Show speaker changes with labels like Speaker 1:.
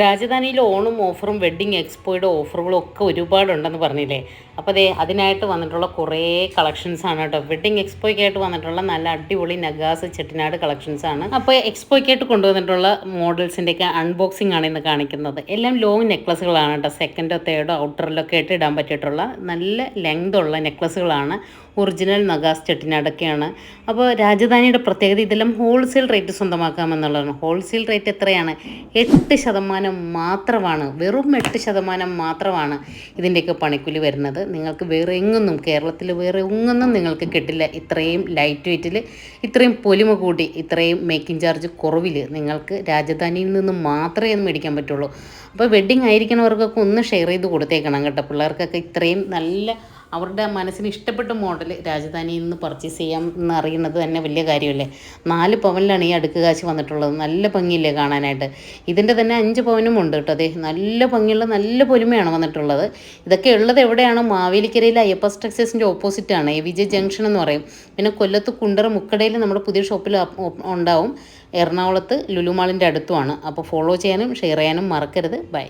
Speaker 1: രാജധാനിയിൽ ഓണം ഓഫറും വെഡ്ഡിങ് എക്സ്പോയുടെ ഓഫറുകളും ഒക്കെ ഒരുപാടുണ്ടെന്ന് പറഞ്ഞില്ലേ? അപ്പോൾ അതെ അതിനായിട്ട് വന്നിട്ടുള്ള കുറേ കളക്ഷൻസ് ആണ് കേട്ടോ. വെഡ്ഡിങ് എക്സ്പോയ്ക്കായിട്ട് വന്നിട്ടുള്ള നല്ല അടിപൊളി നഗാസ് ചെട്ടിനാട് കളക്ഷൻസ് ആണ് അപ്പോൾ എക്സ്പോയ്ക്കായിട്ട് കൊണ്ടുവന്നിട്ടുള്ള മോഡൽസിന്റെയൊക്കെ അൺബോക്സിംഗ് ആണ് ഇന്ന് കാണിക്കുന്നത്. എല്ലാം ലോങ് നെക്ലസുകളാണ് കേട്ടോ. സെക്കൻഡോ തേർഡോ ഔട്ടറിലൊക്കെ ആയിട്ട് ഇടാൻ പറ്റിയിട്ടുള്ള നല്ല ലെങ്ത് ഉള്ള നെക്ലസുകളാണ് ഒറിജിനൽ നഗാസ് ചെട്ടിനാടൊക്കെയാണ്. അപ്പോൾ രാജധാനിയുടെ പ്രത്യേകത ഇതെല്ലാം ഹോൾസെയിൽ റേറ്റ് സ്വന്തമാക്കാമെന്നുള്ളതാണ്. ഹോൾസെയിൽ റേറ്റ് എത്രയാണ്? എട്ട് ശതമാനം മാത്രമാണ് വെറും എട്ട് ശതമാനം മാത്രമാണ് ഇതിന്റെയൊക്കെ പണിക്കൂലി വരുന്നത്. നിങ്ങൾക്ക് വേറെ എങ്ങൊന്നും കേരളത്തിൽ വേറെ എങ്ങൊന്നും നിങ്ങൾക്ക് കിട്ടില്ല ഇത്രയും ലൈറ്റ് വെയ്റ്റിൽ ഇത്രയും പൊലിമ കൂട്ടി ഇത്രയും മേക്കിംഗ് ചാർജ് കുറവിൽ നിങ്ങൾക്ക് രാജധാനിയിൽ നിന്ന് മാത്രമേ ഒന്ന് മേടിക്കാൻ പറ്റുള്ളൂ. അപ്പോൾ വെഡ്ഡിങ് ആയിരിക്കണവർക്കൊക്കെ ഒന്ന് ഷെയർ ചെയ്ത് കൊടുത്തേക്കണം കേട്ടോ. പിള്ളേർക്കൊക്കെ ഇത്രയും നല്ല അവരുടെ മനസ്സിന് ഇഷ്ടപ്പെട്ട മോഡൽ രാജധാനിയിൽ നിന്ന് പർച്ചേസ് ചെയ്യാം എന്ന് അറിയുന്നത് തന്നെ വലിയ കാര്യമല്ലേ? നാല് പവനിലാണ് ഈ അടുക്ക് കാശ് വന്നിട്ടുള്ളത്. നല്ല ഭംഗിയില്ലേ കാണാനായിട്ട്? ഇതിന്റെ തന്നെ അഞ്ച് പവനും ഉണ്ട് കേട്ടോ അതെ നല്ല ഭംഗിയുള്ള നല്ല പൊലിമയാണ് വന്നിട്ടുള്ളത്. ഇതൊക്കെ ഉള്ളത് എവിടെയാണ്? മാവേലിക്കരയിലെ അയ്യപ്പ സ്ട്രക്ചേഴ്സിന്റെ ഓപ്പോസിറ്റാണ് എ വിജയ് ജംഗ്ഷൻ എന്ന് പറയും. പിന്നെ കൊല്ലത്ത് കുണ്ടറ മുക്കടയിൽ നമ്മുടെ പുതിയ ഷോപ്പിൽ ഉണ്ടാവും. എറണാകുളത്ത് ലുലുമാളിന്റെ അടുത്തുമാണ്. അപ്പോൾ ഫോളോ ചെയ്യാനും ഷെയർ ചെയ്യാനും മറക്കരുത്. ബൈ